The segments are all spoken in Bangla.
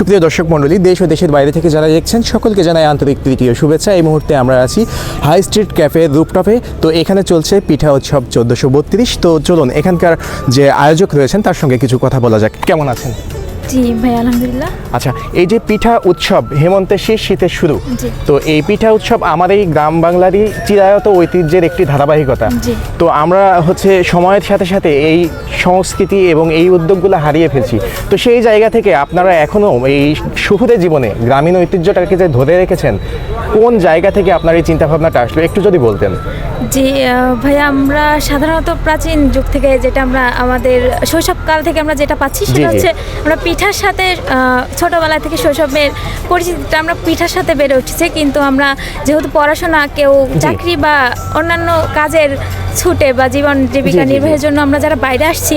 সুপ্রিয় দর্শক মণ্ডলী, দেশ ও দেশের বাইরে থেকে যারা দেখছেন, সকলকে জানাই আন্তরিক তৃতীয় শুভেচ্ছা। এই মুহূর্তে আমরা আছি হাই স্ট্রিট ক্যাফে রুপটপে তো এখানে চলছে পিঠা উৎসব চোদ্দোশো বত্রিশ। তো চলুন, এখানকার যে আয়োজক রয়েছেন, তার সঙ্গে কিছু কথা বলা যাক। কেমন আছেন? জি ভাই আলহামদুলিল্লাহ। আচ্ছা এই যে পিঠা উৎসব হেমন্তের শেষ শীতের শুরু তো এই পিঠা উৎসব আমার এই গ্রাম বাংলারই চিরায়ত ঐতিহ্যের একটি ধারাবাহিকতা। তো আমরা হচ্ছে সময়ের সাথে সাথে এই সংস্কৃতি এবং এই উদ্যোগগুলো হারিয়ে ফেলছি। তো সেই জায়গা থেকে আপনারা এখনও এই শুহুরে জীবনে গ্রামীণ ঐতিহ্যটাকে যে ধরে রেখেছেন কোন জায়গা থেকে আপনার এই চিন্তাভাবনাটা আসলো? একটু যদি বলতেন। জি ভাইয়া আমরা সাধারণত প্রাচীন যুগ থেকে যেটা আমরা আমাদের শৈশবকাল থেকে আমরা যেটা পাচ্ছি সেটা হচ্ছে আমরা পিঠার সাথে ছোটোবেলা থেকে শৈশবের পরিচিতিটা আমরা পিঠার সাথে বেড়ে উঠেছে। কিন্তু আমরা যেহেতু পড়াশোনা কেউ চাকরি বা অন্যান্য কাজের ছুটে বা জীবন জীবিকা। নির্বাহের জন্য আমরা যারা বাইরে আসছি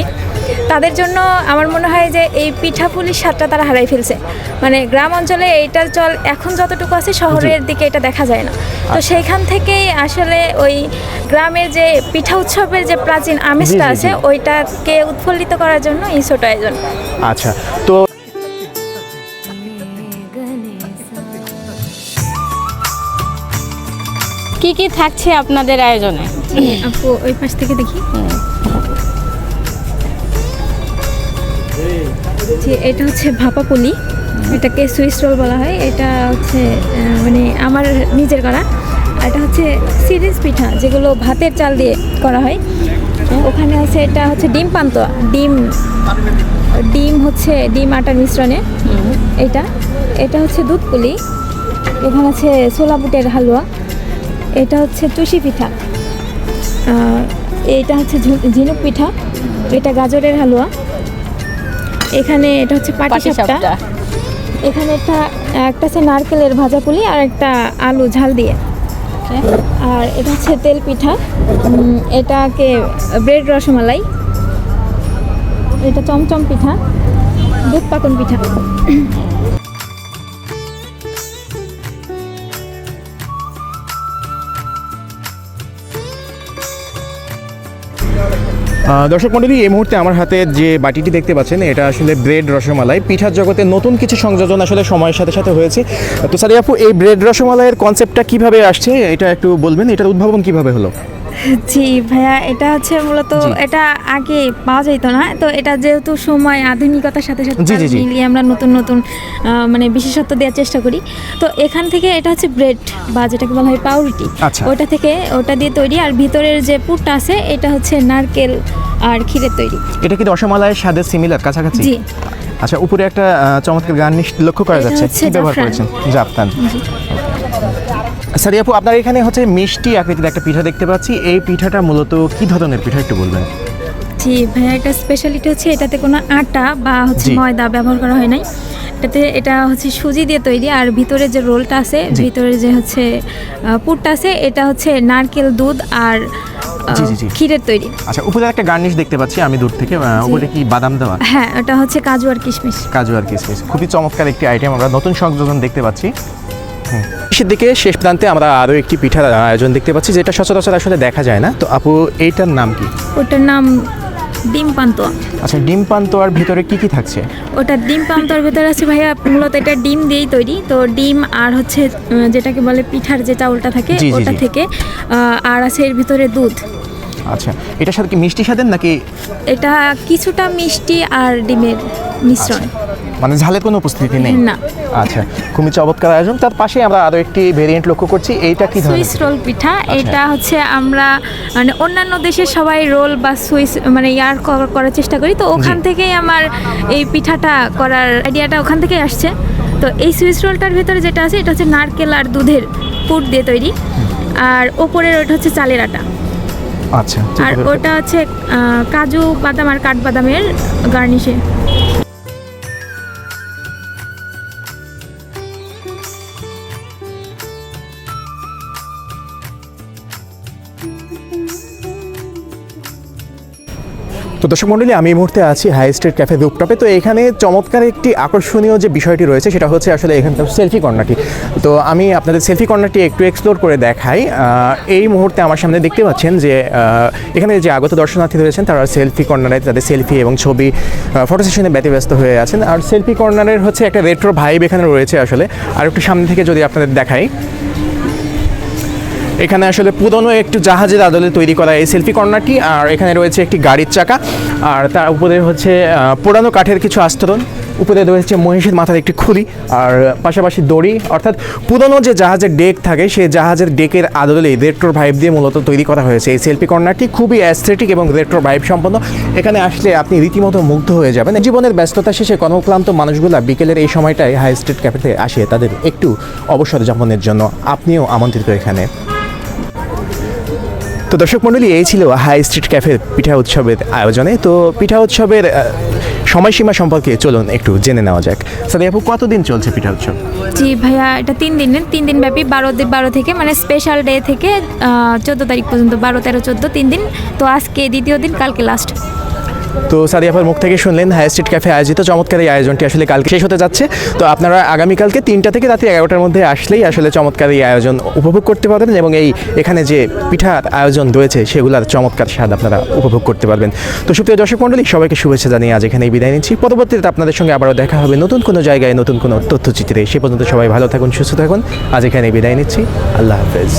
তাদের জন্য আমার মনে হয় যে এই পিঠাপুলির স্বাদটা তারা হারাই ফেলছে। মানে গ্রাম অঞ্চলে এইটার চল এখন যতটুকু আছে শহরের দিকে এটা দেখা যায় না। তো সেইখান থেকেই আসলে ওই গ্রামের যে পিঠা উৎসবের যে প্রাচীন আমেজটা। আছে ওইটাকে উৎফুল্লিত করার জন্য এই ছোট আয়োজন আচ্ছা তো কি কি থাকছে আপনাদের আয়োজনে? আপু ওই পাশ থেকে দেখি। জি, এটা হচ্ছে ভাপা পুলি। এটাকে সুইস রোল বলা হয়। এটা হচ্ছে মানে আমার নিজের করা। এটা হচ্ছে সিরিজ পিঠা, যেগুলো ভাতের চাল দিয়ে করা হয়। ওখানে আছে, এটা হচ্ছে ডিম পান্তোয়া ডিম ডিম হচ্ছে, ডিম আটার মিশ্রণে। এটা এটা হচ্ছে দুধ পুলি। এখানে আছে ছোলা বুটের হালুয়া। এটা হচ্ছে চুষি পিঠা। এইটা হচ্ছে ঝিনুক পিঠা। এটা গাজরের হালুয়া। এখানে এটা হচ্ছে পাটি সাপটা। পাটিসাপটা এখানে একটা একটা আছে নারকেলের ভাজা পুলি আর একটা আলু ঝাল দিয়ে। আর এটা হচ্ছে তেল পিঠা। এটাকে ব্রেড রসমালাই। এটা চমচম পিঠা দুধ পাকন পিঠা। আহ, দর্শক মন্ডলী, এই মুহূর্তে আমার হাতে যে বাটিটি দেখতে পাচ্ছেন, এটা আসলে ব্রেড রসমালাই। পিঠার জগতে নতুন কিছু সংযোজন আসলে সময়ের সাথে সাথে হয়েছে। তো সারি আপু, এই ব্রেড রসমালাইয়ের কনসেপ্টটা কীভাবে আসছে, এটা একটু বলবেন? এটার উদ্ভাবন কীভাবে হলো? জি ভাইয়া এটা হচ্ছে মূলত এটা আগে পাওয়া যেত না তো এটা যেহেতু সময় আধুনিকতার সাথে সাথে। মিলিয়ে আমরা নতুন নতুন মানে বিশেষত্ব দেওয়ার চেষ্টা করি। তো এখান থেকে এটা হচ্ছে ব্রেড বা যেটাকে বলা হয় পাউরুটি। আচ্ছা। ওটা থেকে ওটা দিয়ে তৈরি আর ভিতরের যে পুরটা আছে এটা হচ্ছে নারকেল আর ক্ষীরের তৈরি। এটা কি রসমালাইয়ের স্বাদের সিমিলার কাছাকাছি? জি। আচ্ছা উপরে একটা চমৎকার গার্নিশ লক্ষ্য করা যাচ্ছে। কি ব্যবহার করেছেন? জাফরান। সারি আপু আপনার এখানে হচ্ছে মিষ্টি আকৃতির একটা পিঠা দেখতে পাচ্ছি। এই পিঠাটা মূলত কি ধরনের পিঠা একটু বলবেন? জি ভাইয়া এটা স্পেশালিটি হচ্ছে এটাতে কোনো আটা বা হচ্ছে ময়দা ব্যবহার করা হয় নাই। এটাতে এটা হচ্ছে সুজি দিয়ে তৈরি আর ভিতরে যে রোলটা আছে ভিতরে যে হচ্ছে পুরটা আছে এটা হচ্ছে নারকেল দুধ আর। ক্ষীরের তৈরি। আচ্ছা উপরে একটা গার্নিশ দেখতে পাচ্ছি আমি দূর থেকে। উপরে কি বাদাম দেওয়া? হ্যাঁ এটা হচ্ছে কাজু আর কিশমিশ। কাজু আর কিসমিস খুবই চমৎকার একটি আইটেম আমরা নতুন সংযোজন দেখতে পাচ্ছি। শেষের দিকে শেষ প্রান্তে আমরা আরও একটি পিঠার আয়োজন দেখতে পাচ্ছি যেটা সচরাচর আসলে দেখা যায় না। তো আপু এইটার নাম কি? ওটার নাম ডিম পান্তোয়া। আচ্ছা ডিম পান্তোয়ার ভিতরে কি কি থাকছে? ওটা ডিম পান্তোয়ার ভেতরে আছে ভাইয়া মূলত এটা ডিম দিয়েই তৈরি। তো ডিম আর হচ্ছে যেটাকে বলে পিঠার যে চাউলটা থাকে ওটা থেকে আর আছে এর ভিতরে দুধ। আচ্ছা এটার সাথে কি মিষ্টি স্বাদের নাকি? এটা কিছুটা মিষ্টি আর ডিমের মিশ্রণ। মানে ঝালের কোনো উপস্থিতি নেই? না। আচ্ছা খুবই চমৎকার আয়োজন। তার পাশে আমরা আরও একটি ভেরিয়েন্ট লক্ষ্য করছি। এইটা কি সুইস রোল পিঠা। এটা হচ্ছে আমরা মানে অন্যান্য দেশের সবাই রোল বা সুইস মানে ইয়ার করার চেষ্টা করি। তো ওখান থেকেই আমার এই পিঠাটা করার আইডিয়াটা ওখান থেকেই আসছে। তো এই সুইস রোলটার ভিতরে যেটা আছে এটা হচ্ছে নারকেল আর দুধের পুর দিয়ে তৈরি। আর ওপরের ওটা হচ্ছে চালের আটা। আচ্ছা আর ওটা হচ্ছে কাজু বাদাম আর কাঠবাদামের গার্নিশে। দর্শক মণ্ডলী আমি এই মুহূর্তে আছি হাই স্ট্রিট ক্যাফে রুপটপে তো এখানে চমৎকার একটি আকর্ষণীয় যে বিষয়টি রয়েছে, সেটা হচ্ছে আসলে এখানকার সেলফি কর্নারটি। তো আমি আপনাদের সেলফি কর্নারটি একটু এক্সপ্লোর করে দেখাই। এই মুহূর্তে আমার সামনে দেখতে পাচ্ছেন যে এখানে যে আগত দর্শনার্থী রয়েছেন, তারা সেলফি কর্নারে তাদের সেলফি এবং ছবি ফটো সেশনে ব্যতিব্যস্ত হয়ে আছেন। আর সেলফি কর্নারের হচ্ছে একটা রেট্রো ভাইব এখানে রয়েছে আসলে। আর একটু সামনে থেকে যদি আপনাদের দেখাই। এখানে আসলে পুরনো একটু জাহাজের আদলে তৈরি করা এই সেলফি কর্নারটি, আর এখানে রয়েছে একটি গাড়ির চাকা। আর তার উপরে হচ্ছে পুরানো কাঠের কিছু আস্তরণ। উপরে রয়েছে মহিষের মাথার একটি খুলি আর পাশাপাশি দড়ি। অর্থাৎ পুরনো যে জাহাজের ডেক থাকে, সেই জাহাজের ডেকের আদলে রেট্রোর ভাইব দিয়ে মূলত তৈরি করা হয়েছে। এই সেলফি কর্নারটি খুবই অ্যাস্থেটিক এবং রেট্রো ভাইব সম্পন্ন। এখানে আসলে আপনি রীতিমতো মুগ্ধ হয়ে যাবেন। জীবনের ব্যস্ততা শেষে কর্মক্লান্ত মানুষগুলা বিকেলের এই সময়টায় হাই স্ট্রিট ক্যাফেতে আসে তাদের একটু অবসর যাপনের জন্য। আপনিও আমন্ত্রিত এখানে। তো দর্শক মণ্ডলী, এই ছিল হাই স্ট্রিট ক্যাফে পিঠা উৎসবের আয়োজনে। তো পিঠা উৎসবের সময়সীমা সম্পর্কে চলুন একটু জেনে নেওয়া যাক। সাদি আপু, কতদিন চলছে পিঠা উৎসব? জি ভাইয়া, এটা তিন দিনের তিন দিন ব্যাপী বারো বারো থেকে মানে স্পেশাল ডে থেকে চোদ্দ তারিখ পর্যন্ত, বারো, তেরো, চোদ্দ, তিন দিন। তো আজকে দ্বিতীয় দিন, কালকে লাস্ট তো সাদি আপার মুখ থেকে শুনলেন হাই স্ট্রিট ক্যাফে আয়োজিত চমৎকার এই আয়োজনটি আসলে কালকে শেষ হতে যাচ্ছে। তো আপনারা আগামীকালকে তিনটা থেকে রাত্রি এগারোটার মধ্যে আসলেই আসলে চমৎকার এই আয়োজন উপভোগ করতে পারবেন এবং এই এখানে যে পিঠার আয়োজন রয়েছে সেগুলোর চমৎকার স্বাদ আপনারা উপভোগ করতে পারবেন। তো সুপ্রিয় দর্শক মণ্ডলী, সবাইকে শুভেচ্ছা জানিয়ে আজ এখানেই বিদায় নিচ্ছি। পরবর্তীতে আপনাদের সঙ্গে আবারও দেখা হবে নতুন কোনো জায়গায় নতুন কোনো তথ্যচিত্রে। সে পর্যন্ত সবাই ভালো থাকুন, সুস্থ থাকুন। আজ এখানেই বিদায় নিচ্ছি। আল্লাহ হাফেজ।